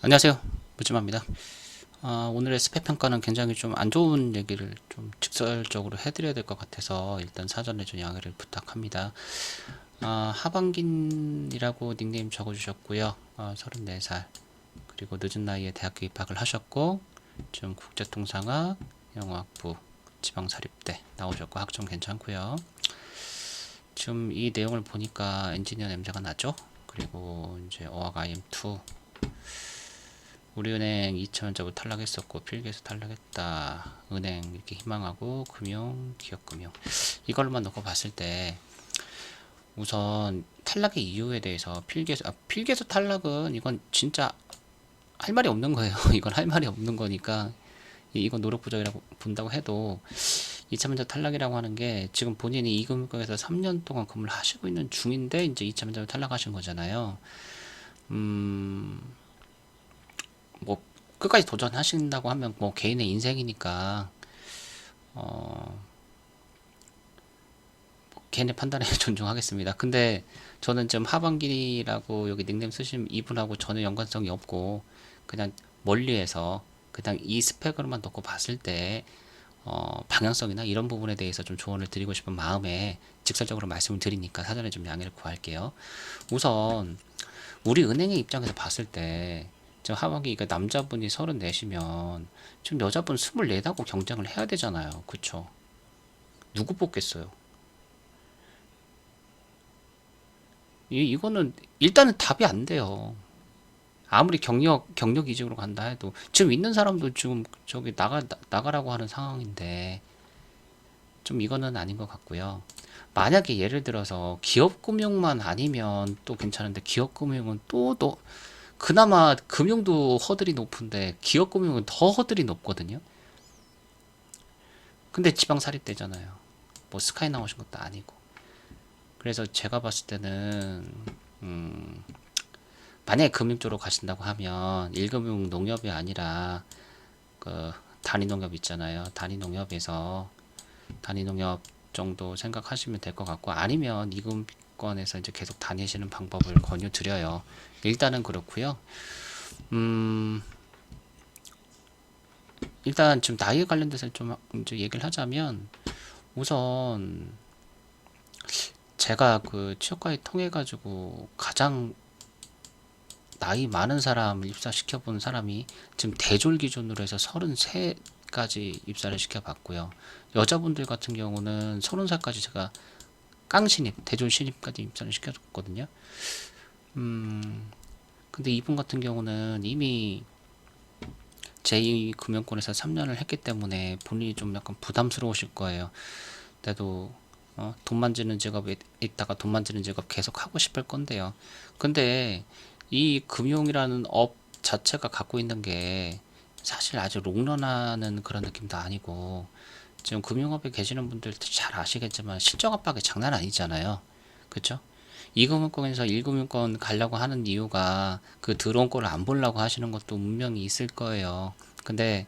안녕하세요. 무지마입니다. 아, 오늘의 스펙 평가는 굉장히 좀 안 좋은 얘기를 좀 직설적으로 해드려야 될 것 같아서 일단 사전에 좀 양해를 부탁합니다. 아, 하반긴이라고 닉네임 적어주셨고요. 아, 34살. 그리고 늦은 나이에 대학교 입학을 하셨고, 지금 국제통상학, 영어학부, 지방사립대 나오셨고, 학점 괜찮고요. 지금 이 내용을 보니까 엔지니어 냄새가 나죠? 그리고 이제 어학 IM2 우리은행 2천원짜리 탈락했었고 필기에서 탈락했다. 은행 이렇게 희망하고 금융 기업금융. 이걸로만 놓고 봤을 때 우선 탈락의 이유에 대해서 필기에서 아, 필기에서 탈락은 이건 진짜 할 말이 없는 거예요. 이건 할 말이 없는 거니까 이- 이건 노력 부족이라고 본다고 해도 2차 면접 탈락이라고 하는 게 지금 본인이 이 금융권에서 3년 동안 근무를 하시고 있는 중인데 이제 2차 면접을 탈락하신 거잖아요. 음, 뭐 끝까지 도전하신다고 하면 뭐 개인의 인생이니까 어 뭐 개인의 판단에 존중하겠습니다. 근데 저는 좀 하반기라고 여기 닉네임 쓰신 이분하고 전혀 연관성이 없고 그냥 멀리에서 그냥 이 스펙으로만 놓고 봤을 때 어, 방향성이나 이런 부분에 대해서 좀 조언을 드리고 싶은 마음에 직설적으로 말씀을 드리니까 사전에 좀 양해를 구할게요. 우선 우리 은행의 입장에서 봤을 때 지금 하반기 그 남자분이 34시면 지금 여자분 24하고 경쟁을 해야 되잖아요. 그쵸? 누구 뽑겠어요? 이, 이거는 일단은 답이 안 돼요. 아무리 경력 경력 이직으로 간다 해도 지금 있는 사람도 지금 저기 나가 나- 나가라고 하는 상황인데 좀 이거는 아닌 것 같고요. 만약에 예를 들어서 기업 금융만 아니면 또 괜찮은데 기업 금융은 또또 그나마 금융도 허들이 높은데 기업 금융은 더 허들이 높거든요. 근데 지방 사립대잖아요. 뭐 스카이 나오신 것도 아니고. 그래서 제가 봤을 때는 음, 만약에 금융 쪽으로 가신다고 하면 1금융 농협이 아니라 그 단위 농협 있잖아요. 단위 농협에서 단위 농협 정도 생각하시면 될 것 같고 아니면 이금 권에서 이제 계속 다니시는 방법을 권유 드려요. 일단은 그렇고요. 음, 일단 지금 나이에 관련돼서 좀 이제 얘기를 하자면 우선 제가 그 취업과에 통해 가지고 가장 나이 많은 사람을 입사시켜 본 사람이 지금 대졸 기준으로 해서 33까지 입사를 시켜 봤고요. 여자분들 같은 경우는 30살까지 제가 깡신입, 대졸 신입까지 입사를 시켜줬거든요. 음, 근데 이분 같은 경우는 이미 제2금융권에서 3년을 했기 때문에 본인이 좀 약간 부담스러우실 거예요. 그래도 어, 돈 만지는 직업에 있다가 돈 만지는 직업 계속 하고 싶을 건데요. 근데 이 금융이라는 업 자체가 갖고 있는 게 사실 아주 롱런하는 그런 느낌도 아니고 지금 금융업에 계시는 분들도 잘 아시겠지만 실적 압박이 장난 아니잖아요. 그쵸? 2금융권에서 1금융권 가려고 하는 이유가 그 들어온 거를 안 보려고 하시는 것도 분명히 있을 거예요. 근데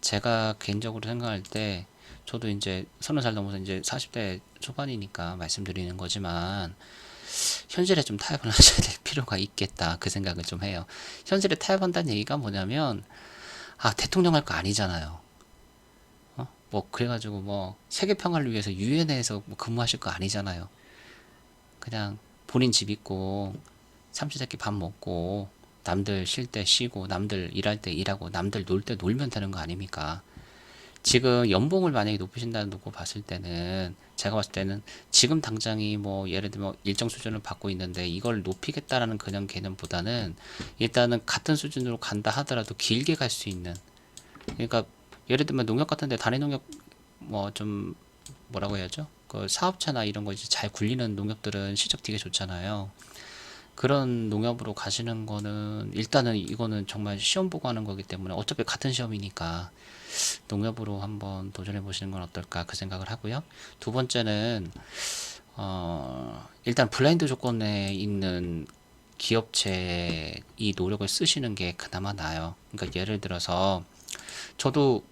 제가 개인적으로 생각할 때 저도 이제 서른 살 넘어서 이제 40대 초반이니까 말씀드리는 거지만 현실에 좀 타협을 하셔야 될 필요가 있겠다 그 생각을 좀 해요. 현실에 타협한다는 얘기가 뭐냐면 아 대통령 할 거 아니잖아요. 어? 뭐 그래가지고 뭐 세계 평화를 위해서 유엔에서 뭐 근무하실 거 아니잖아요. 그냥 본인 집 있고 삼시세끼 밥 먹고 남들 쉴 때 쉬고 남들 일할 때 일하고 남들 놀 때 놀면 되는 거 아닙니까? 지금 연봉을 만약에 높이신다는 놓고 봤을 때는 제가 봤을 때는 지금 당장이 뭐 예를 들면 일정 수준을 받고 있는데 이걸 높이겠다라는 그냥 개념보다는 일단은 같은 수준으로 간다 하더라도 길게 갈 수 있는 그러니까 예를 들면 농협 같은데 단위 농협 뭐 좀 뭐라고 해야죠? 그 사업체나 이런 거 이제 잘 굴리는 농협들은 실적 되게 좋잖아요. 그런 농협으로 가시는 거는 일단은 이거는 정말 시험 보고 하는 거기 때문에 어차피 같은 시험이니까 농협으로 한번 도전해 보시는 건 어떨까 그 생각을 하고요. 두 번째는 어 일단 블라인드 조건에 있는 기업체 이 노력을 쓰시는 게 그나마 나아요. 그러니까 예를 들어서 저도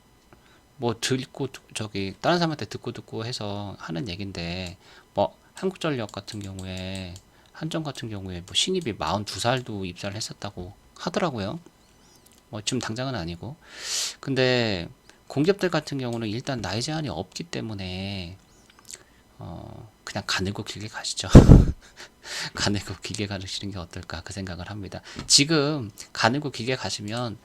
뭐 듣고 저기 다른 사람한테 듣고 듣고 해서 하는 얘긴데 뭐 한국전력 같은 경우에 한전 같은 경우에 뭐 신입이 42살도 입사를 했었다고 하더라고요. 뭐 지금 당장은 아니고. 근데 공기업들 같은 경우는 일단 나이 제한이 없기 때문에 어 그냥 가늘고 길게 가시죠. 가늘고 길게 가시는 게 어떨까 그 생각을 합니다. 지금 가늘고 길게 가시면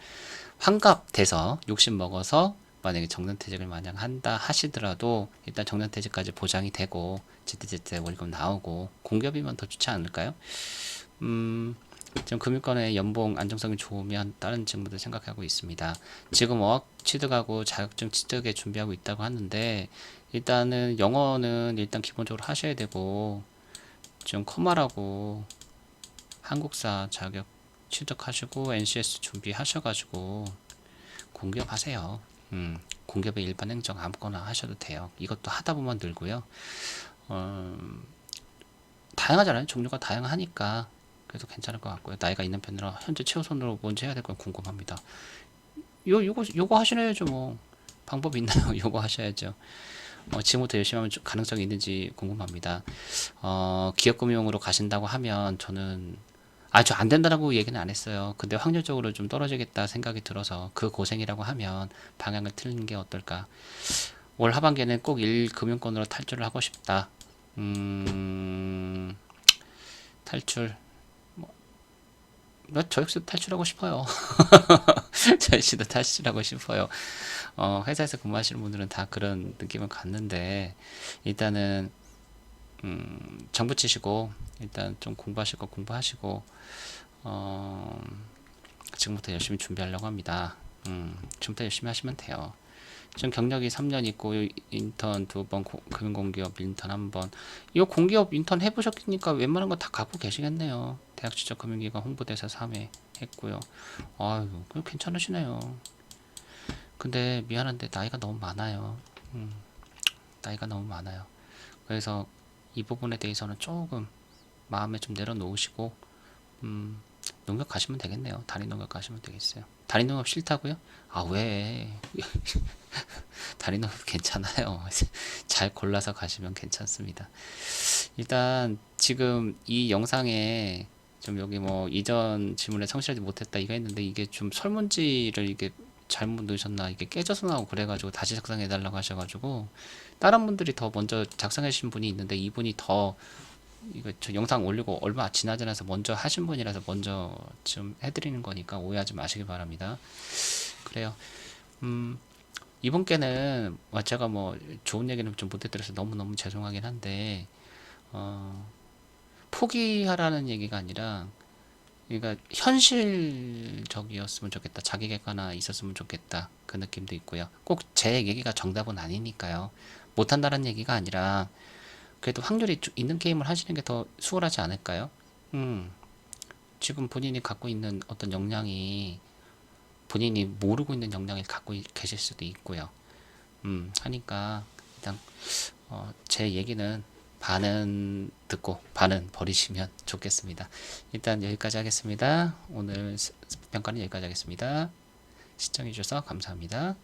환갑 돼서 욕심 먹어서 만약에 정년퇴직을 만약 한다 하시더라도 일단 정년퇴직까지 보장이 되고 제때제때 월급 나오고 공기업이면 더 좋지 않을까요? 음, 지금 금융권의 연봉 안정성이 좋으면 다른 직무도 생각하고 있습니다. 지금 어학 취득하고 자격증 취득에 준비하고 있다고 하는데 일단은 영어는 일단 기본적으로 하셔야 되고 지금 커마라고 한국사 자격 취득하시고 NCS 준비하셔가지고 공기업 하세요. 음, 공기업의 일반 행정 아무거나 하셔도 돼요. 이것도 하다 보면 늘고요. 어, 다양하잖아요. 종류가 다양하니까 그래서 괜찮을 것 같고요. 나이가 있는 편이라 현재 최우선으로 먼저 해야 될 건 궁금합니다. 요 요거 요거 하셔야죠 뭐 방법 있나요? 요거 하셔야죠. 어, 지금부터 열심히 하면 좀 가능성이 있는지 궁금합니다. 어, 기업금융으로 가신다고 하면 저는 아, 저안 된다라고 얘기는 안 했어요. 근데 확률적으로 좀 떨어지겠다 생각이 들어서 그 고생이라고 하면 방향을 틀는 게 어떨까. 올 하반기에는 꼭 1금융권으로 탈출을 하고 싶다. 음, 탈출. 뭐, 저 역시도 탈출하고 싶어요. 저 역시도 탈출하고 싶어요. 어, 회사에서 근무하시는 분들은 다 그런 느낌을 갖는데, 일단은, 음, 정부 치시고, 일단 좀 공부하실 거 공부하시고, 어, 지금부터 열심히 준비하려고 합니다. 음, 지금부터 열심히 하시면 돼요. 지금 경력이 3년 있고 인턴 두 번, 금융공기업 인턴 한 번. 이거 공기업 인턴 해보셨으니까 웬만한 거 다 갖고 계시겠네요. 대학 취적 금융기관 홍보대사 3회 했고요. 아유, 그 괜찮으시네요. 근데 미안한데 나이가 너무 많아요. 음, 나이가 너무 많아요. 그래서 이 부분에 대해서는 조금 마음에 좀 내려놓으시고 음, 농협 가시면 되겠네요. 단위 농협 가시면 되겠어요. 단위 농협 싫다고요? 아 왜? 단위 농협 괜찮아요. 잘 골라서 가시면 괜찮습니다. 일단 지금 이 영상에 좀 여기 뭐 이전 질문에 성실하지 못했다 이거 했는데 이게 좀 설문지를 이게 잘못 넣으셨나 이게 깨져서 나오고 그래가지고 다시 작성해 달라고 하셔가지고 다른 분들이 더 먼저 작성해 주신 분이 있는데 이분이 더 이거 저 영상 올리고 얼마 지나지 않아서 먼저 하신 분이라서 먼저 좀 해드리는 거니까 오해하지 마시기 바랍니다. 그래요. 음, 이분께는 뭐 제가 뭐 좋은 얘기는 좀 못해드려서 너무너무 죄송하긴 한데, 어, 포기하라는 얘기가 아니라, 그러니까 현실적이었으면 좋겠다. 자기 객관화 있었으면 좋겠다. 그 느낌도 있고요. 꼭 제 얘기가 정답은 아니니까요. 못한다는 얘기가 아니라, 그래도 확률이 주- 있는 게임을 하시는 게 더 수월하지 않을까요? 음, 지금 본인이 갖고 있는 어떤 역량이 본인이 모르고 있는 역량을 갖고 이- 계실 수도 있고요. 음, 하니까 일단 어, 제 얘기는 반은 듣고 반은 버리시면 좋겠습니다. 일단 여기까지 하겠습니다. 오늘 스- 평가는 여기까지 하겠습니다. 시청해 주셔서 감사합니다.